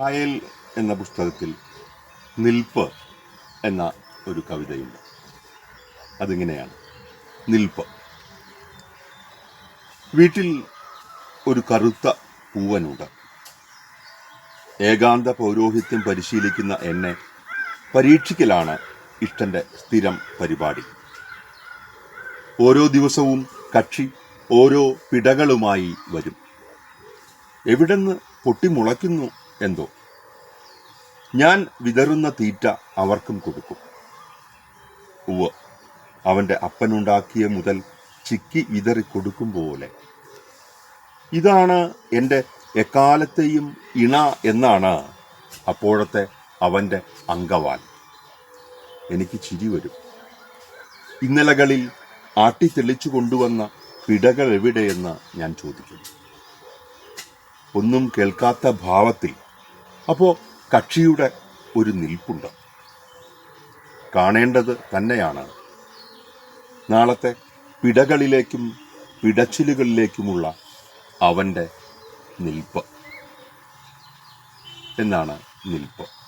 കായൽ എന്ന പുസ്തകത്തിൽ നിൽപ്പ് എന്ന ഒരു കവിതയുണ്ട്. അതിങ്ങനെയാണ്. നിൽപ്പ്. വീട്ടിൽ ഒരു കറുത്ത പൂവനുണ്ട്. ഏകാന്ത പൗരോഹിത്യം പരിശീലിക്കുന്ന എന്നെ പരീക്ഷിക്കലാണ് ഇഷ്ടന്റെ സ്ഥിരം പരിപാടി. ഓരോ ദിവസവും കക്ഷി ഓരോ പിടകളുമായി വരും. എവിടെന്ന് പൊട്ടിമുളയ്ക്കുന്നു എന്തോ. ഞാൻ വിതറുന്ന തീറ്റ അവർക്കും കൊടുക്കും. ഉവ്വ്. അവന്റെ അപ്പനുണ്ടാക്കിയ മുതൽ ചിക്കി വിതറി കൊടുക്കും പോലെ. ഇതാണ് എന്റെ എക്കാലത്തെയും ഇണ എന്നാണ് അപ്പോഴത്തെ അവന്റെ അങ്കവാൻ എനിക്ക് ചിരി വരും. ഇന്നലകളിൽ ആട്ടിത്തെളിച്ചു കൊണ്ടുവന്ന പിടകൾ എവിടെയെന്ന് ഞാൻ ചോദിക്കുന്നു ഒന്നും കേൾക്കാത്ത ഭാവത്തിൽ അപ്പോൾ കക്ഷിയുടെ ഒരു നിൽപ്പുണ്ട്. കാണേണ്ടത് തന്നെയാണ്. നാളത്തെ പിടകളിലേക്കും പിടച്ചിലുകളിലേക്കുമുള്ള അവന്റെ നിൽപ്പ്. എന്നാണ് നിൽപ്പ്.